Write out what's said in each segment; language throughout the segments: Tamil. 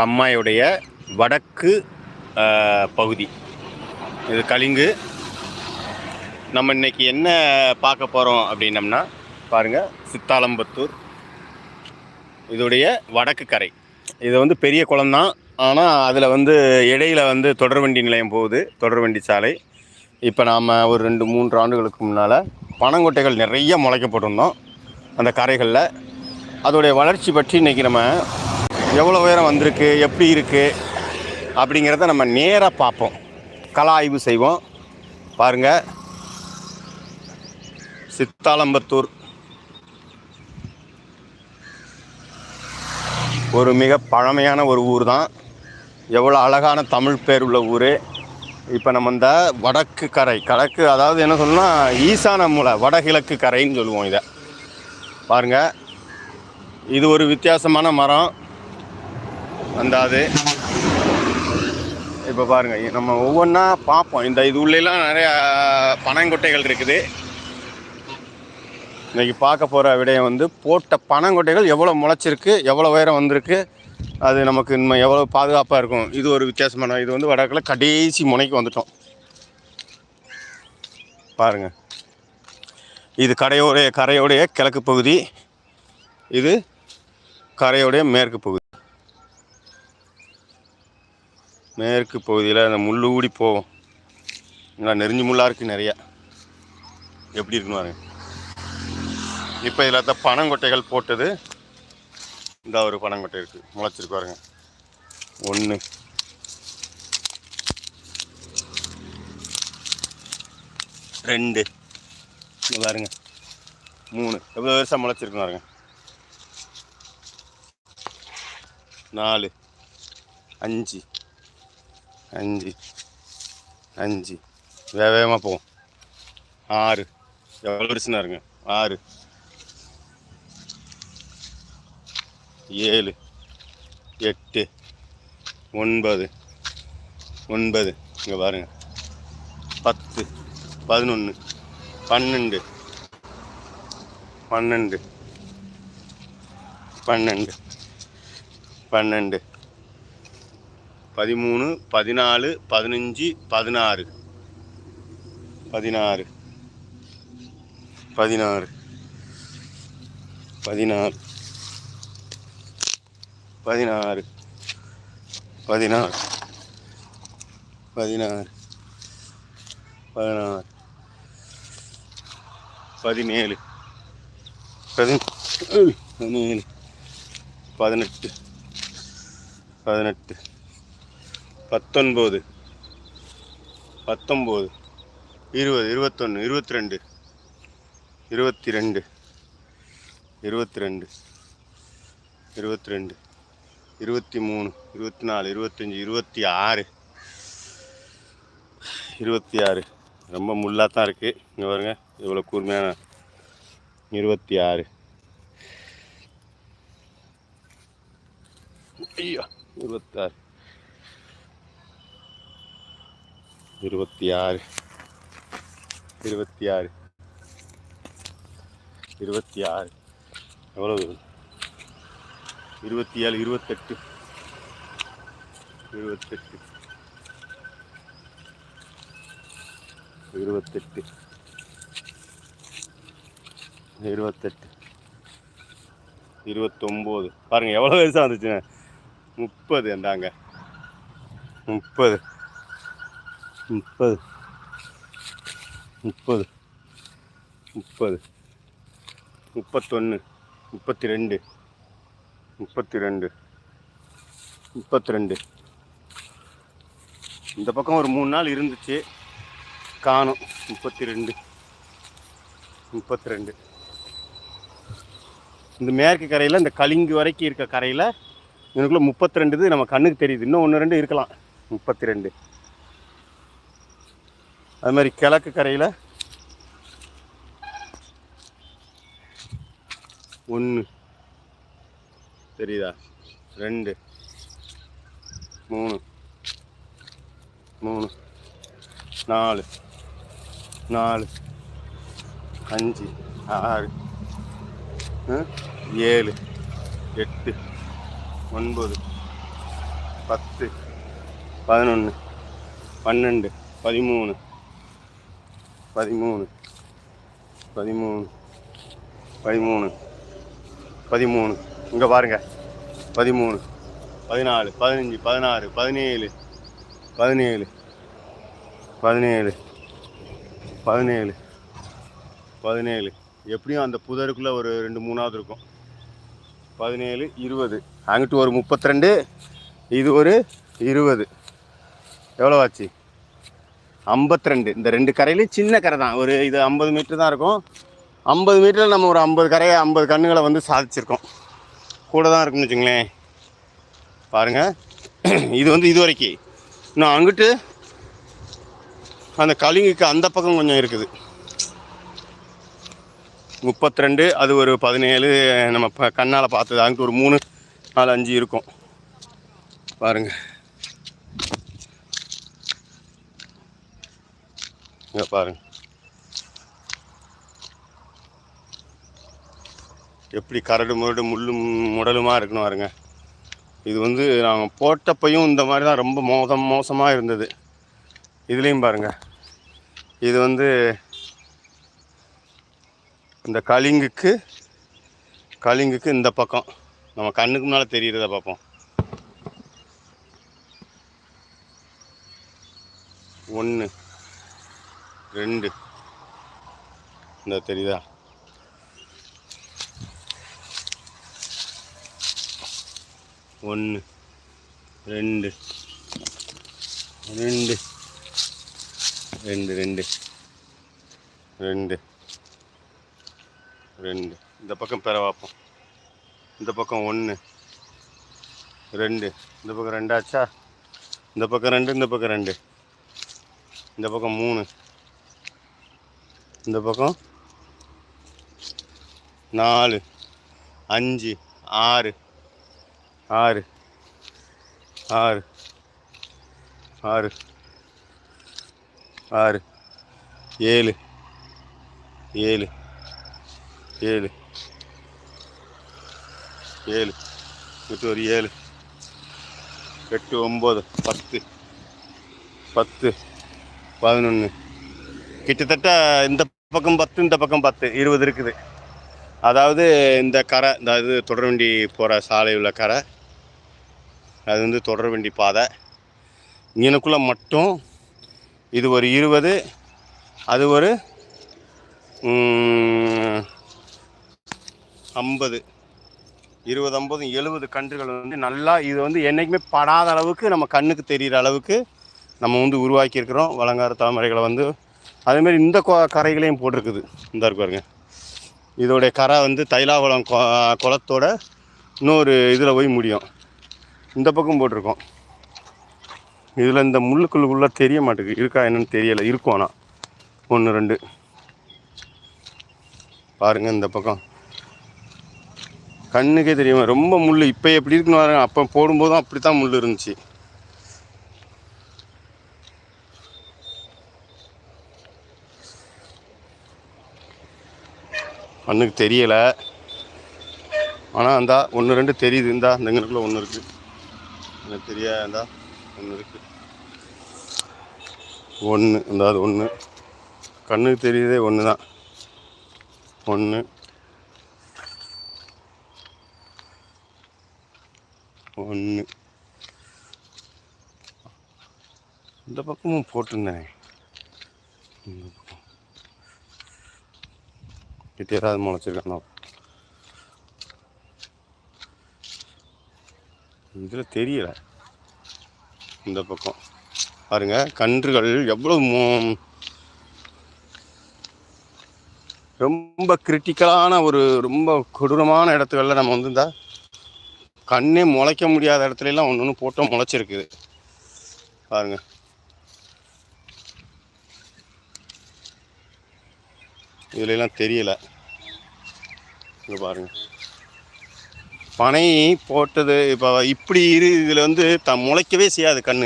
கம்மாயுடைய வடக்கு பகுதி. இது கலிங்கு. நம்ம இன்றைக்கி என்ன பார்க்க போகிறோம் அப்படின்னம்னா பாருங்கள் சித்தாலம்பத்தூர். இதோடைய வடக்கு கரை. இது வந்து பெரிய குளம் தான். ஆனால் அதில் வந்து இடையில வந்து தொடர்வண்டி நிலையம் போகுது. தொடர்வண்டி சாலை. இப்போ நாம் ஒரு ரெண்டு மூன்று ஆண்டுகளுக்கு முன்னால் பனங்கொட்டைகள் நிறைய முளைக்கப்பட்டிருந்தோம். அந்த கரைகளில். அதோடைய வளர்ச்சி பற்றி இன்றைக்கி நம்ம எவ்வளோ உயரம் வந்திருக்கு எப்படி இருக்குது அப்படிங்கிறத நம்ம நேராக பார்ப்போம். கலா ஆய்வு செய்வோம். பாருங்கள் சித்தாலம்பத்தூர். ஒரு மிக பழமையான ஒரு ஊர் தான். எவ்வளோ அழகான தமிழ் பேர் உள்ள ஊர். இப்போ நம்ம இந்த வடக்கு கரை கிழக்கு அதாவது என்ன சொல்லணும்னா ஈசான மூலை வடகிழக்கு கரைன்னு சொல்லுவோம் இதை. பாருங்கள் இது ஒரு வித்தியாசமான மரம். அந்த இப்போ பாருங்கள் நம்ம ஒவ்வொன்றா பார்ப்போம் இந்த இது உள்ளேலாம் நிறையா பனங்கொட்டைகள் இருக்குது. இன்றைக்கி பார்க்க போகிற விடயம் வந்து போட்ட பனங்கொட்டைகள் எவ்வளோ முளைச்சிருக்கு எவ்வளோ உயரம் வந்திருக்கு அது நமக்கு இன்னும் எவ்வளோ பாதுகாப்பாக இருக்கும். இது ஒரு வித்தியாசமான இது வந்து வடக்கில் கடைசி முனைக்கு வந்துட்டோம். பாருங்க. இது கடையோடைய கரையோடைய கிழக்கு பகுதி. இது கரையோடைய மேற்கு பகுதி. மேற்கு பகுதியில் அந்த முள்ளு ஊடி போகும். நல்லா நெறிஞ்சு முள்ளாக இருக்குது நிறையா. எப்படி இருக்குன்னு பாருங்க. இப்போ இதில் தான் பனங்கொட்டைகள் போட்டது. இந்த ஒரு பனங்கொட்டை இருக்குது முளைச்சிருக்கு பாருங்க. ஒன்று ரெண்டு. பாருங்க. மூணு. எவ்வளோ வருஷம் முளைச்சிருக்கு பாருங்க. நாலு. அஞ்சு. அஞ்சு அஞ்சு வேக வேகமாக போகும் ஆறு எவ்வளோ வருஷம் இருங்க ஆறு ஏழு எட்டு ஒன்பது ஒன்பது இங்கே பாருங்கள் பத்து பதினொன்று பன்னெண்டு பன்னெண்டு பன்னெண்டு பன்னெண்டு பதிமூணு பதினாலு பதினஞ்சு பதினாறு. பதினாறு. பதினாறு. பதினாறு பதினாறு. பதினாறு. பதினாறு. பதினாறு. பதினேழு பதினேழு. பதினேழு. பதினெட்டு. பதினெட்டு. பத்தொன்பது. பத்தொம்போது இருபது இருபத்தொன்று இருபத்தி ரெண்டு இருபத்தி ரெண்டு இருபத்தி ரெண்டு இருபத்தி ரெண்டு இருபத்தி மூணு இருபத்தி நாலு இருபத்தஞ்சி இருபத்தி ஆறு இருபத்தி ஆறு ரொம்ப முள்ளாக தான் இருக்குது இங்கே பாருங்க இவ்வளோ கூர்மையான. இருபத்தி ஆறு ஐயோ இருபத்தாறு. இருபத்தி ஆறு இருபத்தி ஆறு இருபத்தி ஆறு எவ்வளவு? இருபத்தி ஏழு இருபத்தெட்டு. இருபத்தெட்டு. இருபத்தெட்டு. இருபத்தெட்டு. இருபத்தொம்போது. பாருங்கள் எவ்வளோ வயசாக வந்துச்சுண்ணே முப்பது அந்தாங்க முப்பது. முப்பது. முப்பது. முப்பது. முப்பத்தொன்று முப்பத்தி ரெண்டு முப்பத்தி ரெண்டு முப்பத்தி ரெண்டு இந்த பக்கம் ஒரு மூணு நாள் இருந்துச்சு. காணும். முப்பத்தி ரெண்டு முப்பத்தி ரெண்டு இந்த மேற்கு கரையில் இந்த கலிங்கு வரைக்கும் இருக்க கரையில் எனக்குள்ள முப்பத்தி ரெண்டு இது நம்ம கண்ணுக்கு தெரியுது. இன்னும் ஒன்று ரெண்டு இருக்கலாம். முப்பத்தி ரெண்டு அது மாதிரி கிழக்கு கரையில் ஒன்று தெரியுதா? ரெண்டு. மூணு. மூணு. நாலு. நாலு. அஞ்சு. ஆறு. ஏழு. எட்டு. ஒன்பது. பத்து. பதினொன்று பன்னெண்டு. பதிமூணு. பதிமூணு. பதிமூணு. பதிமூணு. பதிமூணு. இங்கே பாருங்க. பதிமூணு. பதினாலு. பதினஞ்சு. பதினாறு. பதினேழு. பதினேழு. பதினேழு. பதினேழு. பதினேழு. எப்படியும் அந்த புதருக்குள்ளே ஒரு ரெண்டு மூணாவது இருக்கும். பதினேழு இருபது. அங்கிட்டு ஒரு முப்பத்தி ரெண்டு இது ஒரு இருபது. எவ்வளோ ஆச்சு? ஐம்பத்தி ரெண்டு இந்த ரெண்டு கரையிலையும் சின்ன கரை தான். ஒரு இது ஐம்பது மீட்டர் தான் இருக்கும். ஐம்பது மீட்டரில் நம்ம ஒரு ஐம்பது கரையை ஐம்பது கண்ணுகளை வந்து சாதிச்சிருக்கோம். கூட தான் இருக்குன்னு வச்சுங்களேன். பாருங்கள் இது வந்து இது வரைக்கும் இன்னும் அங்கிட்டு அந்த கலிங்குக்கு அந்த பக்கம் கொஞ்சம் இருக்குது. முப்பத்தி ரெண்டு அது ஒரு பதினேழு நம்ம இப்போ கண்ணால் பார்த்தது. அங்கிட்டு ஒரு மூணு நாலு அஞ்சு இருக்கும். பாருங்கள் இங்க பாருங்க எப்படி கரடு முரடு முள்ளும் முடலுமாக இருக்கணும் பாருங்க. இது வந்து நாங்கள் போட்டப்பையும் இந்த மாதிரி தான் ரொம்ப மோசம் மோசமாக இருந்தது. இதுலேயும் பாருங்க. இது வந்து இந்த கலிங்குக்கு கலிங்குக்கு இந்த பக்கம். நம்ம கண்ணுக்கு முன்னால் தெரிகிறத பார்ப்போம். ஒன்று ரெண்டு. இந்த தெரியுதா? ஒன்று ரெண்டு ரெண்டு ரெண்டு ரெண்டு ரெண்டு ரெண்டு. இந்த பக்கம் பெற பார்ப்போம். இந்த பக்கம் ஒன்று ரெண்டு. இந்த பக்கம் ரெண்டாச்சா இந்த பக்கம் ரெண்டு இந்த பக்கம் ரெண்டு. இந்த பக்கம் மூணு இந்த பக்கம். நாலு அஞ்சு ஆறு ஆறு ஆறு ஆறு ஆறு ஏழு ஏழு ஏழு ஏழு எட்டு ஒரு ஏழு எட்டு ஒம்பது பத்து பத்து பதினொன்று கிட்டத்தட்ட இந்த பக்கம் பத்து இந்த பக்கம் பத்து இருபது இருக்குது. அதாவது இந்த கரை இந்த இது தொடர் வண்டி போகிற சாலை உள்ள கரை. அது வந்து தொடர் வண்டி பாதை. இங்கனுக்குள்ளே மட்டும் இது ஒரு இருபது அது ஒரு ஐம்பது. இருபது ஐம்பது எழுபது கன்றுகள் வந்து நல்லா இது வந்து என்றைக்குமே படாத அளவுக்கு நம்ம கண்ணுக்கு தெரிகிற அளவுக்கு நம்ம வந்து உருவாக்கியிருக்கிறோம். வழங்கார தலைமுறைகளை வந்து அதேமாரி இந்த கொ- கரைகளையும் போட்டிருக்குது. இந்த இருக்கு பாருங்க. இதோடைய கரை வந்து தைலாகுளம் குளத்தோட இன்னொரு இதில் போய் முடியும். இந்த பக்கம் போட்டிருக்கோம். இதில் இந்த முள்ளுக்குள்ளுக்குள்ளே தெரிய மாட்டேங்குது. இருக்கா என்னன்னு தெரியலை. இருக்கும் ஆனால் ஒன்று ரெண்டு. பாருங்கள் இந்த பக்கம். கண்ணுக்கே தெரியுமா ரொம்ப முள் இப்போ எப்படி இருக்குன்னு பாருங்கள் அப்போ போடும்போதும் அப்படி தான் முள் இருந்துச்சு. கண்ணுக்கு தெரியலை. ஆனால் இந்தா ஒன்று ரெண்டு தெரியுது. இந்தா இந்த இங்கனுக்குள்ள ஒன்று இருக்குது எனக்கு தெரியா இந்தா ஒன்று இருக்குது ஒன்று இந்த அது ஒன்று கண்ணுக்கு தெரியுதே ஒன்று தான் ஒன்று ஒன்று இந்த பக்கமும் போட்டிருந்தேன். இந்த பக்கம் கிட்ட ஏதாவது முளைச்சிருக்கானோ இதில் தெரியலை இந்த பக்கம் பாருங்க கன்றுகள் எவ்வளவு ரொம்ப கிரிட்டிக்கலான ஒரு ரொம்ப கொடூரமான இடத்துகளில் நம்ம வந்து இந்த கண்ணே முளைக்க முடியாத இடத்துல எல்லாம் ஒன்று ஒன்று போட்டோம் முளைச்சிருக்குது பாருங்க இதுல தெரியலை. தெரியல பாருங்கள் பனை போட்டது இப்போ இப்படி இரு இதில் வந்து த முளைக்கவே செய்யாது கண்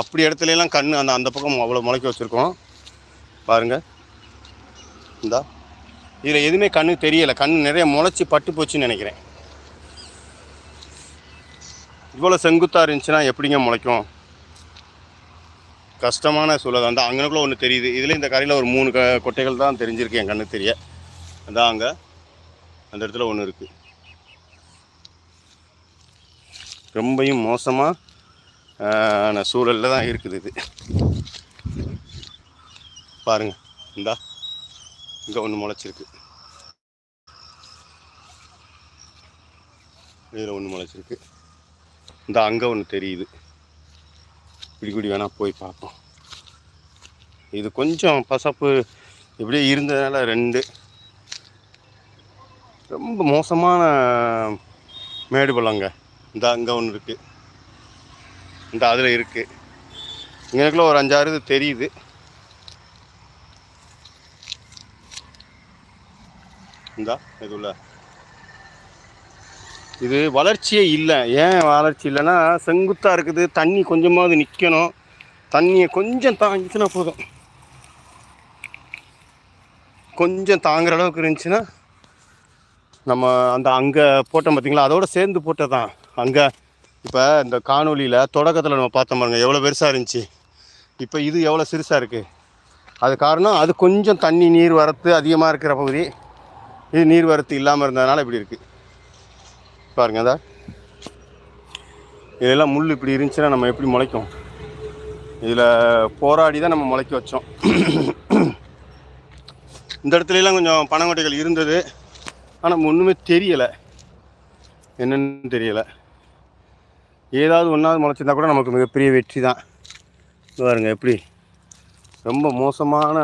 அப்படி இடத்துலலாம் கண் அந்த அந்த பக்கம் அவ்வளோ முளைக்க வச்சுருக்கோம். பாருங்கள் இந்தா. இதில் எதுவுமே கண்ணு தெரியலை. கண் நிறைய முளைச்சி பட்டு போச்சுன்னு நினைக்கிறேன். இவ்வளோ செங்குத்தாக இருந்துச்சுன்னா எப்படிங்க முளைக்கும்? கஷ்டமான சூழல். அந்த அங்கனக்குள்ள ஒன்று தெரியுது. இதில் இந்த கரையில் ஒரு மூணு க கொட்டைகள் தான் தெரிஞ்சிருக்கு என் கண்ணுக்கு தெரிய. அதான் அங்கே அந்த இடத்துல ஒன்று இருக்குது ரொம்பையும் மோசமான சூழலில் தான் இருக்குது இது. பாருங்கள் இந்தா இங்கே ஒன்று முளைச்சிருக்கு. இதில் ஒன்று முளைச்சிருக்கு. இந்த அங்கே ஒன்று தெரியுது. இப்படி வேணால் போய் பார்ப்போம். இது கொஞ்சம் பசப்பு இப்படியே இருந்ததுனால ரெண்டு. ரொம்ப மோசமான மேடு பள்ளங்க. இந்த அங்கே ஒன்று இருக்குது இந்த அதில் இருக்குது இங்கனக்குள்ள ஒரு அஞ்சாறு இது தெரியுது. இந்தா இதுல இது வளர்ச்சியே இல்லை. ஏன் வளர்ச்சி இல்லைன்னா செங்குத்தாக இருக்குது தண்ணி கொஞ்சமாவது நிற்கணும் தண்ணியை கொஞ்சம் தாங்கிச்சுன்னா போதும். கொஞ்சம் தாங்குற அளவுக்கு இருந்துச்சுன்னா நம்ம அந்த அங்கே போட்டோம் பார்த்தீங்களா? அதோட சேர்ந்து போட்டது தான். அங்கே இப்போ இந்த காணொலியில் தொடக்கத்தில் நம்ம பார்த்தோம் பாருங்கள் எவ்வளோ பெருசாக இருந்துச்சு. இப்போ இது எவ்வளோ சிறுசாக இருக்குது அது காரணம் அது கொஞ்சம் தண்ணி நீர் வரத்து அதிகமாக இருக்கிற பகுதி. இது நீர் வரத்து இல்லாமல் இருந்ததுனால இப்படி இருக்குது பாருங்க அதா இதெல்லாம் முள் இப்படி இருந்துச்சுன்னா நம்ம எப்படி முளைக்கும்? இதில் போராடி தான் நம்ம முளைக்க வச்சோம். இந்த இடத்துலலாம் கொஞ்சம் பனங்கொட்டைகள் இருந்தது. ஆனால் ஒன்றுமே தெரியலை. என்னன்னு தெரியலை. ஏதாவது ஒன்றாவது முளைச்சிருந்தா கூட நமக்கு மிகப்பெரிய வெற்றி தான். பாருங்கள் எப்படி? ரொம்ப மோசமான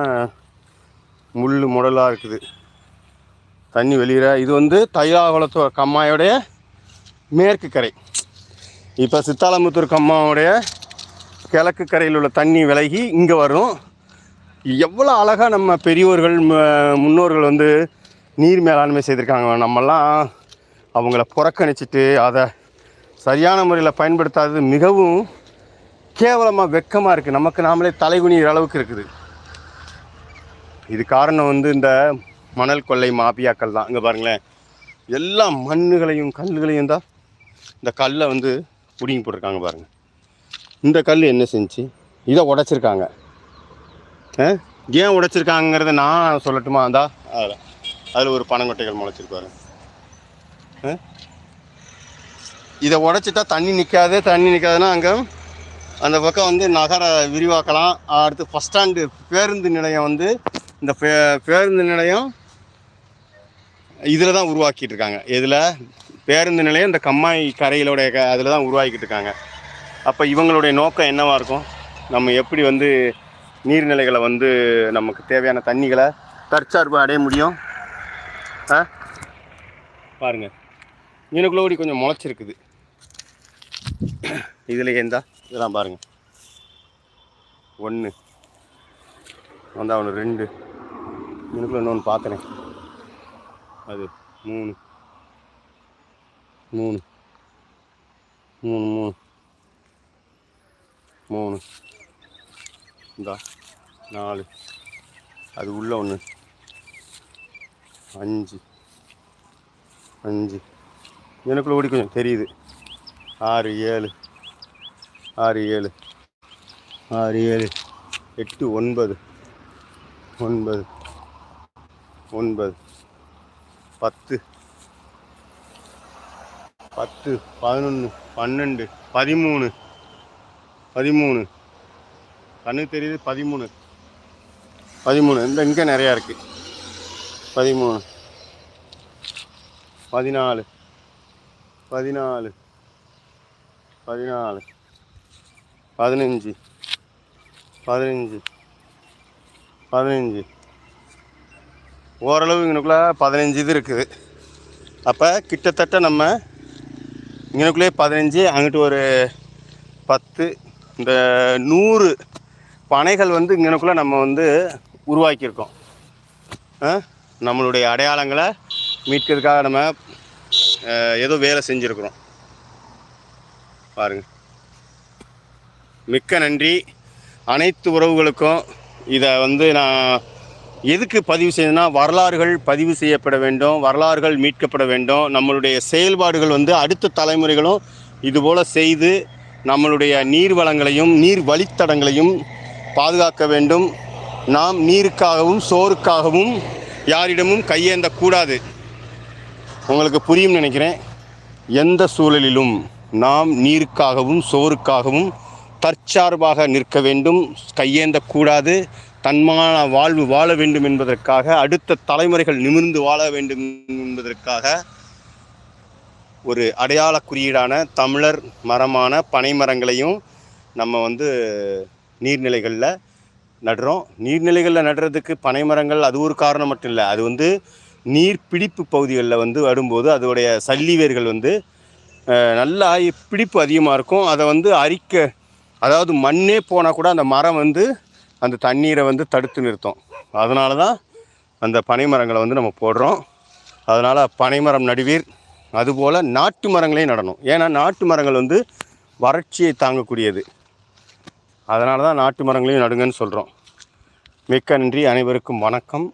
முள் முடலாக இருக்குது. தண்ணி வெளியிற இது வந்து தைலாகுளத்து கம்மாயோடைய மேற்கு கரை. இப்போ சித்தாலமுத்தூர் கம்மாவுடைய கிழக்கு கரையில் உள்ள தண்ணி விலகி இங்கே வரும். எவ்வளோ அழகாக நம்ம பெரியோர்கள் முன்னோர்கள் வந்து நீர் மேலாண்மை செய்திருக்காங்க. நம்மெல்லாம் அவங்கள புறக்கணிச்சிட்டு அதை சரியான முறையில் பயன்படுத்தாதது மிகவும் கேவலமாக வெக்கமாக இருக்குது நமக்கு நாமளே தலைகுனிகிற அளவுக்கு இருக்குது. இது காரணம் வந்து இந்த மணல் கொள்ளை மாபியாக்கள் தான். இங்கே பாருங்களேன். எல்லா மண்ணுகளையும் கல்லுகளையும் தான் இந்த கல்லை வந்து பிடுங்கி போட்டிருக்காங்க பாருங்கள் இந்த கல் என்ன செஞ்சு? இதை உடைச்சிருக்காங்க. ஆ? ஏன் உடைச்சிருக்காங்கிறத நான் சொல்லட்டுமா? அந்த அதில் அதில் ஒரு பனங்கொட்டைகள் முளைச்சிருப்பாரு இதை உடைச்சிட்டா தண்ணி நிற்காது தண்ணி நிற்காதுன்னா அங்கே அந்த பக்கம் வந்து நகர விரிவாக்கலாம். அடுத்து ஃபஸ்ட் ஸ்டாண்டு பேருந்து நிலையம் வந்து இந்த பே பேருந்து நிலையம் இதில் தான் உருவாக்கிட்டு இருக்காங்க. இதில் பேருந்து நிலையம் இந்த கம்மாய் கரையிலோடைய க அதில் தான் உருவாக்கிட்டு இருக்காங்க. அப்போ இவங்களுடைய நோக்கம் என்னவாக இருக்கும்? நம்ம எப்படி வந்து நீர்நிலைகளை வந்து நமக்கு தேவையான தண்ணிகளை தற்சார்பு அடைய முடியும்? ஆ? பாருங்க. மீனுக்குள்ளோடி கொஞ்சம் முளைச்சிருக்குது. இதில் எந்தா இதெல்லாம் பாருங்கள் ஒன்று வந்தால் ஒன்று ரெண்டு. மீனுக்குள்ளே இன்னொன்று பார்த்தனே அது மூணு. மூணு. மூணு மூணு. மூணு. இந்தா நாலு. அது உள்ள ஒன்று அஞ்சு. அஞ்சு. எனக்குள்ள ஓடி கொஞ்சம் தெரியுது. ஆறு ஏழு. ஆறு ஏழு. ஆறு ஏழு. எட்டு ஒன்பது. ஒன்பது. ஒன்பது. பத்து. பத்து பதினொன்று பன்னெண்டு பதிமூணு. பதிமூணு. கண்ணுக்கு தெரியுது பதிமூணு. பதிமூணு. இந்த இங்கே நிறையா இருக்குது பதிமூணு. பதினாலு. பதினாலு. பதினாலு. பதினஞ்சு. பதினஞ்சு. பதினஞ்சு. ஓரளவு இங்கனுக்குள்ளே பதினஞ்சு இது இருக்குது. அப்போ கிட்டத்தட்ட நம்ம இங்கனக்குள்ளே பதினஞ்சு அங்கிட்டு ஒரு பத்து இந்த நூறு பனைகள் வந்து இங்கனுக்குள்ளே நம்ம வந்து உருவாக்கியிருக்கோம். நம்மளுடைய அடையாளங்களை மீட்கிறதுக்காக நம்ம ஏதோ வேலை செஞ்சுருக்குறோம். பாருங்கள் மிக்க நன்றி. அனைத்து உறவுகளுக்கும் இதை வந்து நான் எதுக்கு பதிவு செய்யணும்னா வரலாறுகள் பதிவு செய்யப்பட வேண்டும் வரலாறுகள் மீட்கப்பட வேண்டும். நம்மளுடைய செயல்பாடுகள் வந்து அடுத்த தலைமுறைகளும் இதுபோல் செய்து நம்மளுடைய நீர் வளங்களையும் நீர் வழித்தடங்களையும் பாதுகாக்க வேண்டும். நாம் நீருக்காகவும் சோறுக்காகவும் யாரிடமும் கையேந்தக்கூடாது. உங்களுக்கு புரியும் நினைக்கிறேன். எந்த சூழலிலும் நாம் நீருக்காகவும் சோறுக்காகவும் தற்சார்பாக நிற்க வேண்டும். கையேந்தக்கூடாது. தன்மான வாழ்வு வாழ வேண்டும் என்பதற்காக அடுத்த தலைமுறைகள் நிமிர்ந்து வாழ வேண்டும் என்பதற்காக ஒரு அடையாள குறியீடான தமிழர் மரமான பனை மரங்களையும் நம்ம வந்து நீர்நிலைகளில் நடுறோம். நீர்நிலைகளில் நடுறதுக்கு பனை மரங்கள் அது ஒரு காரணம் மட்டும் இல்லை. அது வந்து நீர் பிடிப்பு பகுதிகளில் வந்து வரும்போது அதோடைய சல்லி வேர்கள் வந்து நல்லா பிடிப்பு அதிகமாக இருக்கும். அதை வந்து அரிக்க அதாவது மண்ணே போனால் கூட அந்த மரம் வந்து அந்த தண்ணீரை வந்து தடுத்து நிறுத்தும். அதனால தான் அந்த பனை மரங்களை வந்து நம்ம போடுறோம். அதனால் பனைமரம் நடுவீர் அதுபோல் நாட்டு மரங்களையும் நடணும். ஏன்னா நாட்டு மரங்கள் வந்து வறட்சியை தாங்கக்கூடியது. அதனால தான் நாட்டு மரங்களையும் நடுங்கன்னு சொல்கிறோம் மிக்க நன்றி. அனைவருக்கும் வணக்கம்.